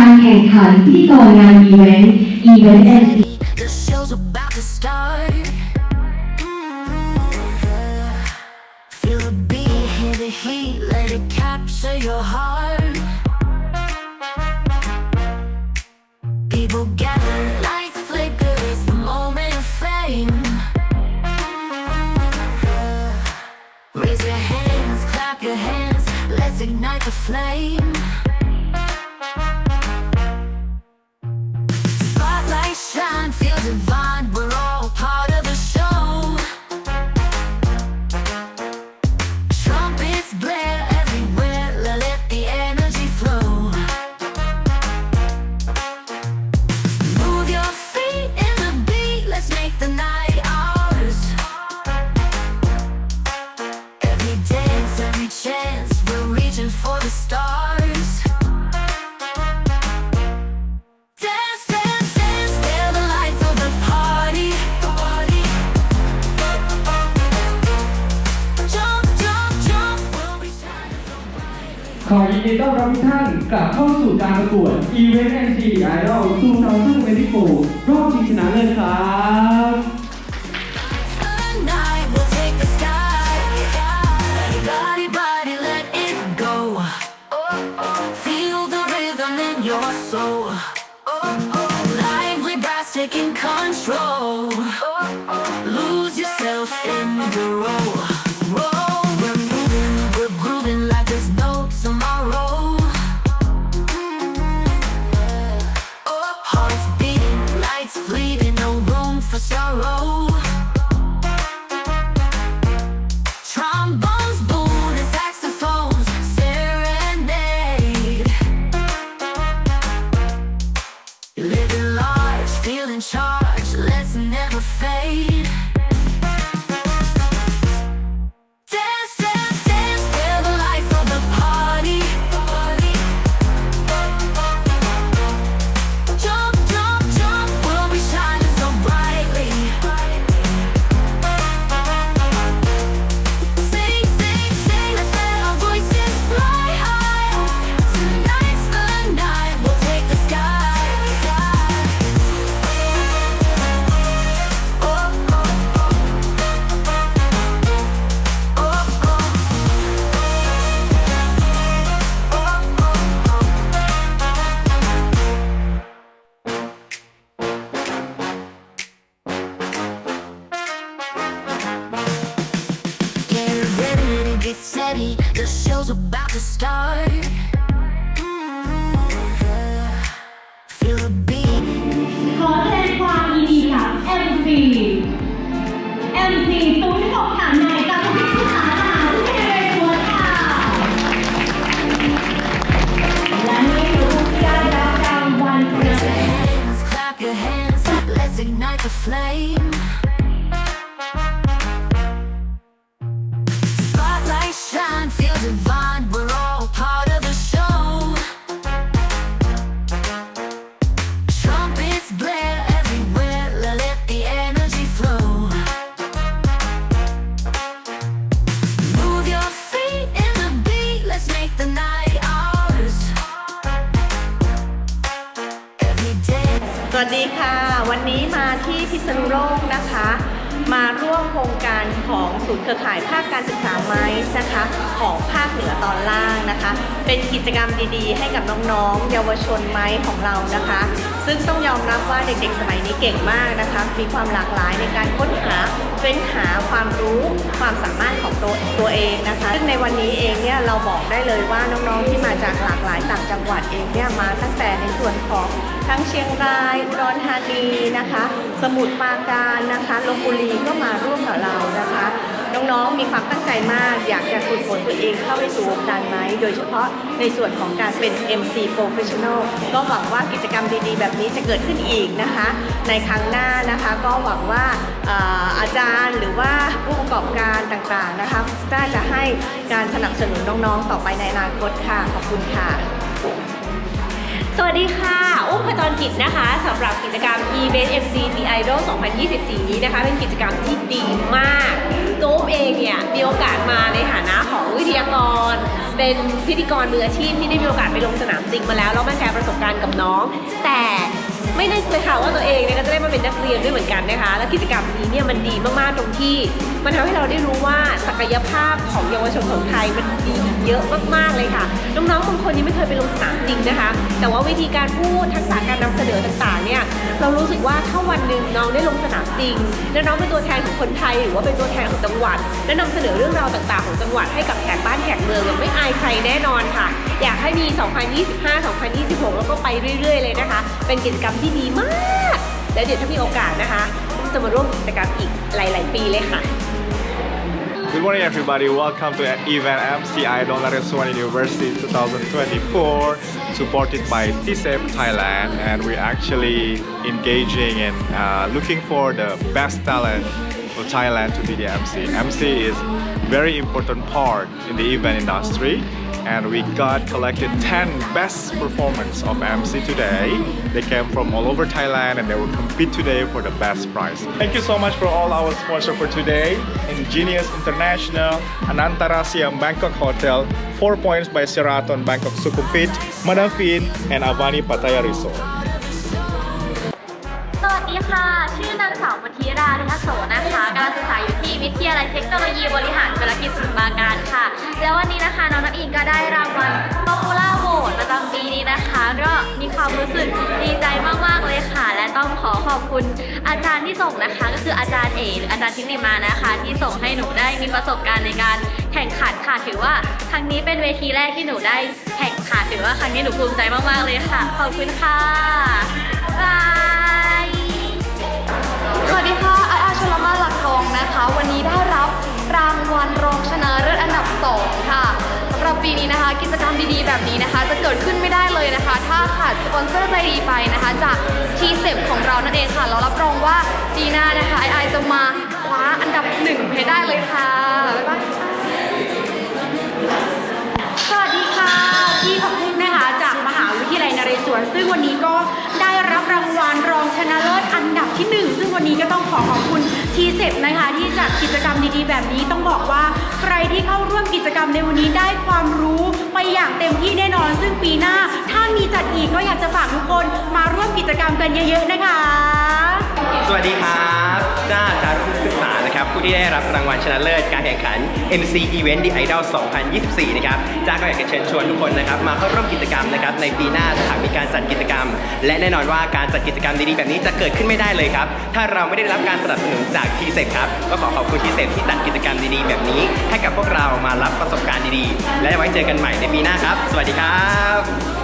การแข่งขันพิธีกรงานอีเวนต์ Event MC The show's about to start. Feel the beat, hear the heat, let it capture your heart. People gather, lights flicker, it's the moment of fame. Raise your hands, clap your hands, let's ignite the flame. ขอยินดีต้อนรับทุกท่านกลับเข้าสู่การประกวด Event NC Idol 2024รอบชิงชนะเลิศครับ Tonight we'll take the sky. Body, body, let it go. Feel the rhythm in your soul. Lively brass taking control. Lose yourself in the roll. Roll, we're moving, we're grooving like there's no tomorrow. For วัสดีค่ะ วันนี้มาที่พิษณุโลกนะคะ มาร่วมโครงการของศูนย์เครือข่ายภาคการศึกษาไม้นะคะของภาคเหนือตอนล่างนะคะ เป็นกิจกรรมดีๆ ให้กับน้องๆ เยาวชนไม้ของเรานะคะ ซึ่งต้องยอมรับว่าเด็กๆ สมัยนี้เก่งมากนะคะ มีความหลากหลายในการค้นหาเฟ้นหาความรู้ความสามารถของตัวตัวเองนะคะซึ่งในวันนี้เองเนี่ยเราบอกได้เลยว่าน้องๆ ที่มาจากหลากหลายต่างจังหวัดเองเนี่ยมาตั้งแต่ในส่วนของทั้งเชียงรายอุดรธานีนะคะ สมุทรปราการนะคะลบบุรีก็มาร่วมกับเรานะคะ น้องๆมีความตั้งใจมาก อยากจะฝึกฝนตัวเองเข้าไปสู่วงการไม้ โดยเฉพาะในส่วนของการเป็น MC Professional ก็หวังว่ากิจกรรมดีๆ แบบนี้จะเกิดขึ้นอีกนะคะ ในครั้งหน้านะคะก็หวังว่าเอ่อาจารย์หรือว่าผู้ประกอบการต่างๆนะคะน่าจะให้การสนับสนุนน้องๆ ต่อไปในอนาคตค่ะ ขอบคุณค่ะ สวัสดีค่ะ จรกิจนะคะสำหรับกิจกรรม Event MC The Idol 2024 นี้นะคะ เป็นกิจกรรมที่ดีมากโจ๊กเองเนี่ยมีโอกาสมาในฐานะของวิทยากร เป็นพิธีกรมืออาชีพที่ได้มีโอกาสไปลงสนามจริงมาแล้วแล้วมาแชร์ประสบการณ์กับน้อง แต่ ไม่นึกเลยค่ะว่าตัวเองเนี่ยก็จะได้มาเป็นนักเรียนด้วยเหมือนกันนะคะ และกิจกรรมนี้เนี่ยมันดีมากๆตรงที่ มันทำให้เราได้รู้ว่าศักยภาพของเยาวชนของไทยมันดีเยอะมากๆเลยค่ะ น้องๆบางคนยังไม่เคยไปลงสนามจริงนะคะ แต่ว่าวิธีการพูดทักษะการนำเสนอต่างๆเนี่ยเรารู้สึกว่าถ้าวันหนึ่งน้องได้ลงสนามจริง และน้องเป็นตัวแทนของคนไทย หรือว่าเป็นตัวแทนของจังหวัด และนำเสนอเรื่องราวต่างๆ ของจังหวัดให้กับแขกบ้านแขกเมืองเนี่ยไม่อายใครแน่นอนค่ะ อยากให้มี 2025 2026 แล้วก็ไปเรื่อย ๆ เลยนะคะ เป็นกิจกรรมที่ดีมาก แล้วเดี๋ยวถ้ามีโอกาสนะคะจะมาร่วมกิจกรรมอีกหลาย ๆ ปีเลยค่ะ Good morning, everybody. Welcome to event MCI Don Naresuan University 2024, supported by TSEP Thailand, and we're actually engaging and uh, looking for the best talent for Thailand to be the MC. MC is very important part in the event industry, and we got collected 10 best performance of MC today. They came from all over Thailand, and they will compete today for the best prize. Thank you so much for all our sponsor for today. Ingenious International, Anantara Siam Bangkok Hotel, 4 Points by Sheraton Bangkok Sukhumvit, Manafin, and Avani Pattaya Resort. ดีค่ะ ชื่อนางสาวมธิราธิทัศโสนะคะการศึกษาอยู่ที่วิทยาลัยเทคโนโลยีบริหารธุรกิจสมุทรปราการค่ะ แล้ววันนี้นะคะน้องน้ำอิงก็ได้รางวัล Popular Vote ประจำปีนี้นะคะ ก็มีความรู้สึกดีใจมากๆเลยค่ะ และต้องขอขอบคุณอาจารย์ที่ส่งนะคะ ก็คืออาจารย์เอหรืออาจารย์ทิติมานะคะ ที่ส่งให้หนูได้มีประสบการณ์ในการแข่งขันค่ะถือว่าครั้งนี้เป็นเวทีแรกที่หนูได้แข่งขันถือว่าครั้งนี้หนูภูมิใจมากๆเลยค่ะ ขอบคุณค่ะ รับปีนี้นะคะ กิจกรรมดีๆแบบนี้นะคะ จะเกิดขึ้นไม่ได้เลยนะคะ ถ้าขาดสปอนเซอร์ใจดีไปนะคะ จากทีเซฟของเรานั่นเองค่ะ เรารับรองว่าปีหน้านะคะไอไอจะมาคว้าอันดับหนึ่งให้ได้เลยค่ะบ๊ายบายค่ะสวัสดีค่ะพี่พักพุกนะคะจากมหาวิทยาลัยนเรศวรซึ่งวันนี้ก็ได้รับรางวัลรอง วันนี้ก็ต้องขอขอบคุณทีเซปนะคะ ที่จัดกิจกรรมดีๆ แบบนี้ต้องบอกว่าใครที่เข้าร่วมกิจกรรมในวันนี้ได้ความรู้ไปอย่างเต็มที่แน่นอน ซึ่งปีหน้าถ้ามีจัดอีกก็อยากจะฝากทุกคนมาร่วมกิจกรรมกันเยอะ ๆ นะคะ สวัสดีครั ผู้ที่ได้รับรางวัลชนะเลิศการแข่งขัน MC Event The Idol 2024 นะครับจ้าก็อยากจะเชิญชวนทุกคนนะครับมาเข้าร่วมกิจกรรมนะครับในปีหน้าหากมีการจัดกิจกรรม และแน่นอนว่าการจัดกิจกรรมดีๆแบบนี้จะเกิดขึ้นไม่ได้เลยครับ ถ้าเราไม่ได้รับการสนับสนุนจากทีเซ็ครับ ก็ขอขอบคุณทีเซ็ที่จัดกิจกรรมดีๆ แบบนี้ ให้กับพวกเรามารับประสบการณ์ดีๆ และไว้เจอกันใหม่ในปีหน้าครับ สวัสดีครับ